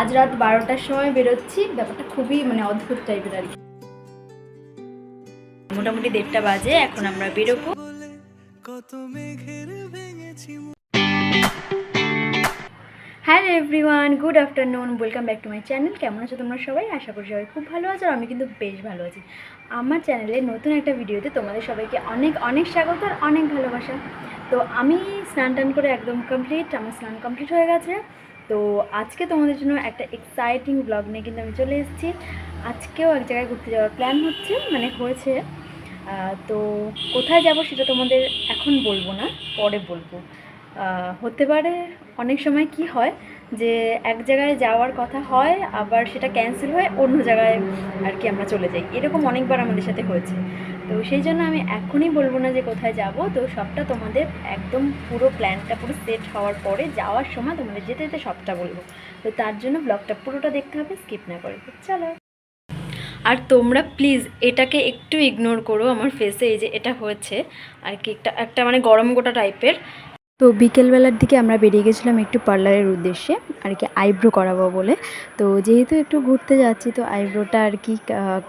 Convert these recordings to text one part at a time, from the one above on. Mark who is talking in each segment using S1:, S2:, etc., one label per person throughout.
S1: আজ রাত বারোটার সময় বেরোচ্ছি। ব্যাপারটা খুবই মানে অদ্ভুত টাইপের আর কি। মোটামুটি দেড়টা বাজে, এখন আমরা বেরোবো। Hello everyone good afternoon welcome back to my channel কেমন আছো তোমরা সবাই? আশা করি সবাই খুব ভালো আছো, আর আমি কিন্তু বেশ ভালো আছি। আমার চ্যানেলে নতুন একটা ভিডিওতে তোমাদের সবাইকে অনেক অনেক স্বাগত আর অনেক ভালোবাসা। তো আমি স্নান টান করে একদম কমপ্লিট আমার স্নান কমপ্লিট হয়ে গেছে। তো আজকে তোমাদের জন্য একটা এক্সাইটিং ব্লগ নিয়ে কিন্তু আমি চলে এসেছি। আজকেও এক জায়গায় ঘুরতে যাওয়ার প্ল্যান হচ্ছে মানে হয়েছে। তো কোথায় যাব সেটা তোমাদের এখন বলব না, পরে বলব। হতে পারে অনেক সময় কি হয় যে এক জায়গায় যাওয়ার কথা হয়, আবার সেটা ক্যান্সেল হয়ে অন্য জায়গায় আর কি আমরা চলে যাই। এরকম অনেকবার আমাদের সাথে হয়েছে। তো সেই জন্য আমি এখনই বলব না যে কোথায় যাব। তো সবটা তোমাদের একদম পুরো প্ল্যানটা পুরো সেট হওয়ার পরে যাওয়ার সময় তোমাদের যেতে যেতে সবটা বলব। তো তার জন্য ব্লগটা পুরোটা দেখতে হবে স্কিপ না করে। চলো। আর তোমরা প্লিজ এটাকে একটু ইগনোর করো আমার ফেসে এই যে এটা হয়েছে। আর কি একটা একটা মানে গরম গোটা টাইপের তো বিকেলবেলার দিকে আমরা বেরিয়ে গেছিলাম একটু পার্লারের উদ্দেশ্যে, আর কি আইব্রো করাবো বলে। তো যেহেতু একটু ঘুরতে যাচ্ছি, তো আইব্রোটা আর কি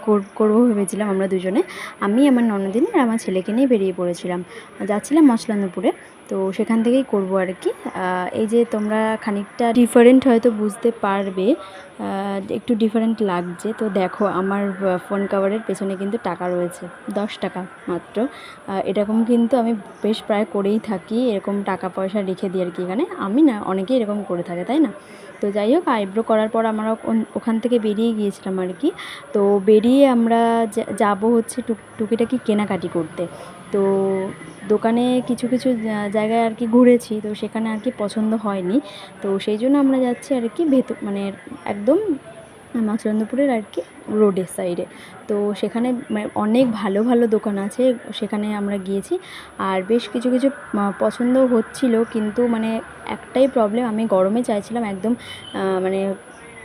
S1: কর- করব ভেবেছিলাম আমরা দুজনে। আমি, আমার ননদিনী আর আমার ছেলেকে নিয়ে বেরিয়ে পড়েছিলাম। যাচ্ছিলাম মশলানুপুরে তো সেখান থেকেই করব আর কি। এই যে তোমরা খানিকটা ডিফারেন্ট হয়তো বুঝতে পারবে একটু ডিফারেন্ট লাগছে। তো দেখো, আমার ফোন কাভারের পেছনে কিন্তু টাকা রয়েছে, দশ টাকা মাত্র। এরকম কিন্তু আমি বেশ প্রায় করেই থাকি, এরকম টাকা পয়সা রেখে দিই আর কি এখানে। আমি না, অনেকেই এরকম করে থাকে, তাই না? তো যাই হোক, আইব্রো করার পর আমরা ওখান থেকে বেরিয়ে গিয়েছিলাম আর কি। তো বেরিয়ে আমরা যাব হচ্ছে টুক, টুকিটাকি কেনাকাটি করতে। তো দোকানে কিছু কিছু জায়গায় আর কি ঘুরেছি, তো সেখানে আর কি পছন্দ হয়নি। তো সেই জন্য আমরা যাচ্ছি আর কি ভেতর মানে একদম মাছরন্দপুরের আর কি, রোডের সাইডে তো সেখানে অনেক ভালো ভালো দোকান আছে, সেখানে আমরা গিয়েছি। আর বেশ কিছু কিছু পছন্দ হচ্ছিল, কিন্তু মানে একটাই প্রবলেম আমি গরমে চাইছিলাম একদম মানে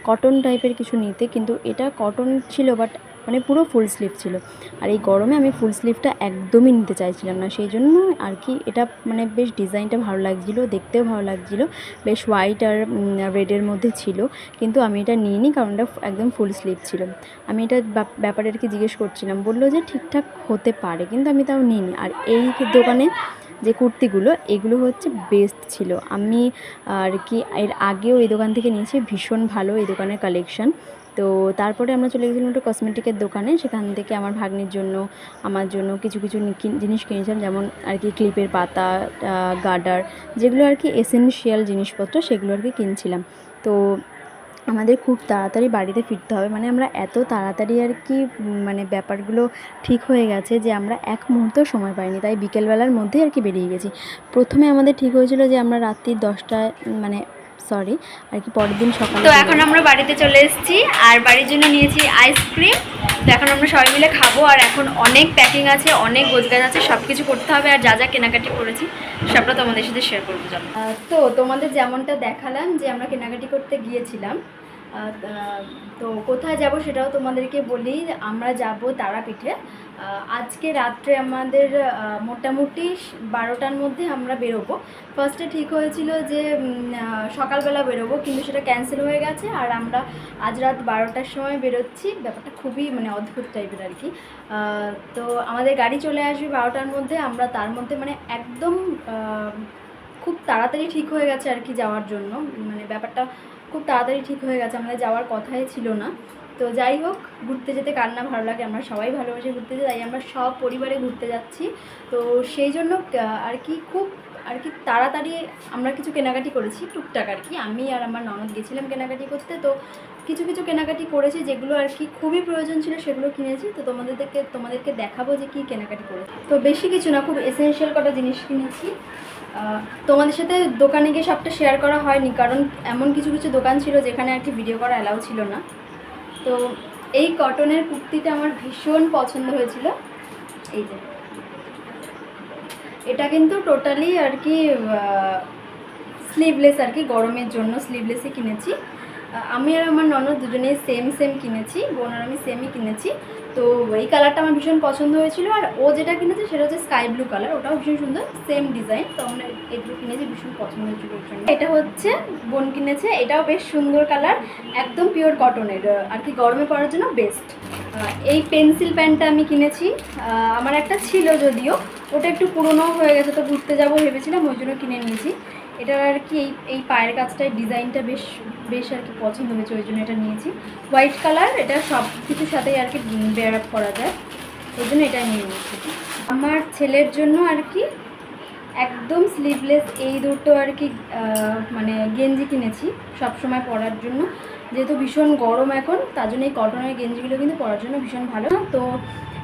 S1: কটন টাইপের কিছু নিতে, কিন্তু এটা কটন ছিল বাট মানে পুরো ফুল স্লিভ ছিল। আর এই গরমে আমি ফুল স্লিভটা একদমই নিতে চাইছিলাম না। সেই জন্য আর কি এটা মানে বেশ ডিজাইনটা ভালো লাগছিল, দেখতেও ভালো লাগছিল। বেশ হোয়াইট আর রেডের মধ্যে ছিল। কিন্তু আমি এটা নিইনি কারণ এটা একদম ফুল স্লিভ ছিল। আমি এটা ব্যাপারে আর কি জিজ্ঞেস করছিলাম। বলল যে ঠিকঠাক হতে পারে, কিন্তু আমি তাও নিইনি। আর এই দোকানে যে কুর্তিগুলো, এগুলো হচ্ছে বেস্ট ছিল। আমি আর কি এর আগেও এই দোকান থেকে নিয়েছি, ভীষণ ভালো এই দোকানের কালেকশন তো তারপরে আমরা চলে গেছিলাম একটু কসমেটিকের দোকানে, সেখান থেকে আমার ভাগ্নির জন্য, আমার জন্য কিছু কিছু জিনিস কিনেছিলাম, যেমন আর কি ক্লিপের পাতা গার্ডার যেগুলো আর কি এসেনশিয়াল জিনিসপত্র, সেগুলো আর কি কিনছিলাম। তো আমাদের খুব তাড়াতাড়ি বাড়িতে ফিরতে হবে মানে আমরা এত তাড়াতাড়ি আর কি মানে ব্যাপারগুলো ঠিক হয়ে গেছে যে আমরা এক মুহূর্ত সময় পাইনি, তাই বিকেলবেলার মধ্যেই আর কি বেরিয়ে গেছি। প্রথমে আমাদের ঠিক হয়েছিল যে আমরা রাত্রি দশটায় মানে সরি আর কি পরের দিন সকালে
S2: তো এখন আমরা বাড়িতে চলে এসেছি আর বাড়ির জন্য নিয়েছি আইসক্রিম তো এখন আমরা সবাই মিলে খাব আর এখন অনেক প্যাকিং আছে অনেক গোজগাজ আছে সব কিছু করতে হবে আর যা যা কেনাকাটি করেছি সবটা তোমাদের সাথে শেয়ার করব
S1: তো তোমাদের যেমনটা দেখালাম যে আমরা কেনাকাটি করতে গিয়েছিলাম তা- কোথায় যাব সেটাও তোমাদেরকে বলি, আমরা যাব তারাপীঠে। আজকে রাত্রে আমাদের মোটামুটি বারোটার মধ্যে আমরা বেরোবো। ফার্স্টে ঠিক হয়েছিল যে সকালবেলা বেরোবো, কিন্তু সেটা ক্যান্সেল হয়ে গেছে, আর আমরা আজ রাত বারোটার সময় বেরোচ্ছি। ব্যাপারটা খুবই মানে অদ্ভুত টাইপের আর কি। তো আমাদের গাড়ি চলে আসবে বারোটার মধ্যে, আমরা তার মধ্যে মানে একদম খুব তাড়াতাড়ি ঠিক হয়ে গেছে আর কি যাওয়ার জন্য। মানে ব্যাপারটা খুব তাড়াতাড়ি ঠিক হয়ে গেছে আমাদের যাওয়ার কথাই ছিল না। তো যাই হোক, ঘুরতে যেতে কার না ভালো লাগে? আমরা সবাই ভালোবাসি ঘুরতে যেতে, তাই আমরা সব পরিবারে ঘুরতে যাচ্ছি। তো সেই জন্য আর কি খুব, আর কি তাড়াতাড়ি আমরা কিছু কেনাকাটি করেছি, টুকটাক আর কি। আমি আর আমার ননদ গেছিলাম কেনাকাটি করতে, তো কিছু কিছু কেনাকাটি করেছি যেগুলো আর কি খুবই প্রয়োজন ছিল, সেগুলো কিনেছি। তো তোমাদেরকে তোমাদেরকে দেখাবো যে কী কেনাকাটি করেছি। তো বেশি কিছু না, খুব এসেনশিয়াল কটা জিনিস কিনেছি। তোমাদের সাথে দোকানে গিয়ে সবটা শেয়ার করা হয়নি, কারণ এমন কিছু কিছু দোকান ছিল যেখানে আর কি ভিডিও করা অ্যালাউ ছিল না। তো এই কটনের কুর্তিটা আমার ভীষণ পছন্দ হয়েছিল। এই যে। এটা কিন্তু টোটালি আর কি স্লিভলেস আর কি, গরমের জন্য স্লিভলেসই কিনেছি। আমি আর আমার ননদ দুজনেই সেম সেম কিনেছি, বোন আর আমি সেমই কিনেছি। তো এই কালারটা আমার ভীষণ পছন্দ হয়েছিল, আর ও যেটা কিনেছে সেটা হচ্ছে স্কাই ব্লু কালার ওটাও ভীষণ সুন্দর সেম ডিজাইন তো আমরা এগুলো কিনেছি, ভীষণ পছন্দ হয়েছিল এটা হচ্ছে, বোন কিনেছে, এটাও বেশ সুন্দর কালার একদম পিওর কটনের আর কি গরমে পড়ার জন্য বেস্ট এই পেন্সিল প্যান্টটা আমি কিনেছি আমার একটা ছিল যদিও, ওটা একটু পুরনো হয়ে গেছে, তো ঘুরতে যাব, ভেবেছিলাম, ওই জন্য কিনে নিয়েছি। এটার আর কি এই এই পায়ের কাজটার ডিজাইনটা বেশ বেশ আর কি পছন্দ হয়েছে, ওই জন্য এটা নিয়েছি। হোয়াইট কালার এটা সব কিছুর সাথেই আর কি বেয়ার আপ করা যায়। ওই জন্য এটা নিয়ে নিয়েছি। আমার ছেলের জন্য আর কি একদম স্লিভলেস এই দুটো আর কি মানে গেঞ্জি কিনেছি সব সময় পরার জন্য। যেহেতু ভীষণ গরম এখন, তার জন্য এই কটনের গেঞ্জিগুলো কিন্তু পরার জন্য ভীষণ ভালো। তো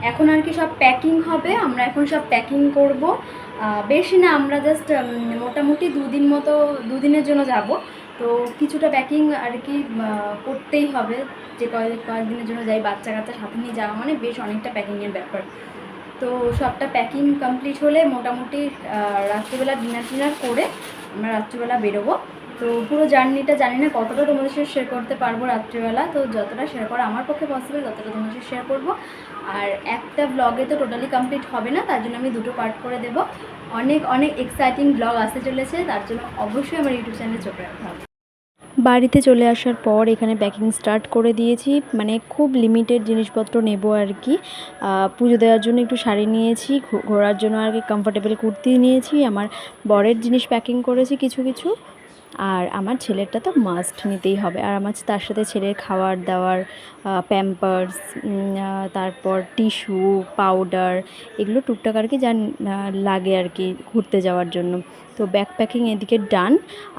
S1: এখন আর কি সব প্যাকিং হবে, আমরা এখন সব প্যাকিং করব। বেশি না, আমরা জাস্ট মোটামুটি দুদিন মতো, দুদিনের জন্য যাব। তো কিছুটা প্যাকিং আর কি করতেই হবে। যে কয়েক, কয়েকদিনের জন্য যাই বাচ্চা কাচ্চা সাথে নিয়ে যাওয়া মানে বেশ অনেকটা প্যাকিংয়ের ব্যাপার। তো সবটা প্যাকিং কমপ্লিট হলে মোটামুটি রাত্রিবেলা ডিনার টিনার করে আমরা রাত্রিবেলা বেরোবো। তো পুরো জার্নিটা জানি না কতটা তোমাদের সাথে শেয়ার করতে পারব রাত্রিবেলা। তো যতটা শেয়ার করা আমার পক্ষে পসিবল ততটা তোমাদের সাথে শেয়ার করব। আর একটা ব্লগে তো টোটালি কমপ্লিট হবে না, তার জন্য আমি দুটো পার্ট করে দেবো। অনেক অনেক এক্সাইটিং ব্লগ আসতে চলেছে, তার জন্য অবশ্যই আমার ইউটিউব চ্যানেলে চোখ রাখতে হবে। বাড়িতে চলে আসার পর এখানে প্যাকিং স্টার্ট করে দিয়েছি। মানে খুব লিমিটেড জিনিসপত্র নেব আর কি। পুজো দেওয়ার জন্য একটু শাড়ি নিয়েছি ঘোরার জন্য আর কি কমফোর্টেবল কুর্তি নিয়েছি, আমার বরের জিনিস প্যাকিং করেছি কিছু কিছু। আর আমার ছেলেরটা তো মাস্ট নিতেই হবে। আর আমার তার সাথে ছেলের খাবার দাওয়ার প্যাম্পার্স তারপর টিস্যু পাউডার এগুলো টুকটাক আর কি যা লাগে আর কি ঘুরতে যাওয়ার জন্য। তো ব্যাক প্যাকিং এদিকে ডান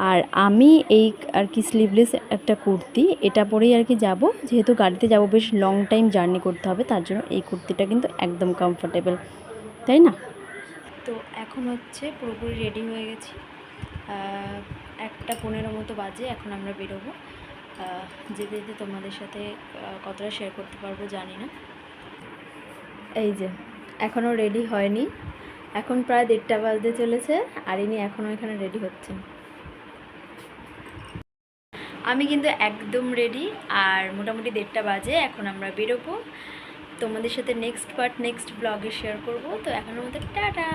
S1: আর আমি এই আর কি স্লিভলেস একটা কুর্তি, এটা পরেই আর কি যাব। যেহেতু গাড়িতে যাব, বেশ লং টাইম জার্নি করতে হবে, তার জন্য এই কুর্তিটা কিন্তু একদম কমফোর্টেবল তাই না? তো এখন হচ্ছে পুরোপুরি রেডি হয়ে গেছি। একটা পনেরো মতো বাজে, এখন আমরা বেরোবো। যেতে যেতে তোমাদের সাথে কতটা শেয়ার করতে পারব জানি না। এই যে এখনও রেডি হয়নি। এখন প্রায় দেড়টা বাজতে চলেছে আর ইনি এখনও এখানে রেডি হচ্ছেন আমি কিন্তু একদম রেডি আর মোটামুটি দেড়টা বাজে, এখন আমরা বেরোবো। তোমাদের সাথে নেক্সট পার্ট নেক্সট ব্লগে শেয়ার করব। তো এখনের মতো টাটা!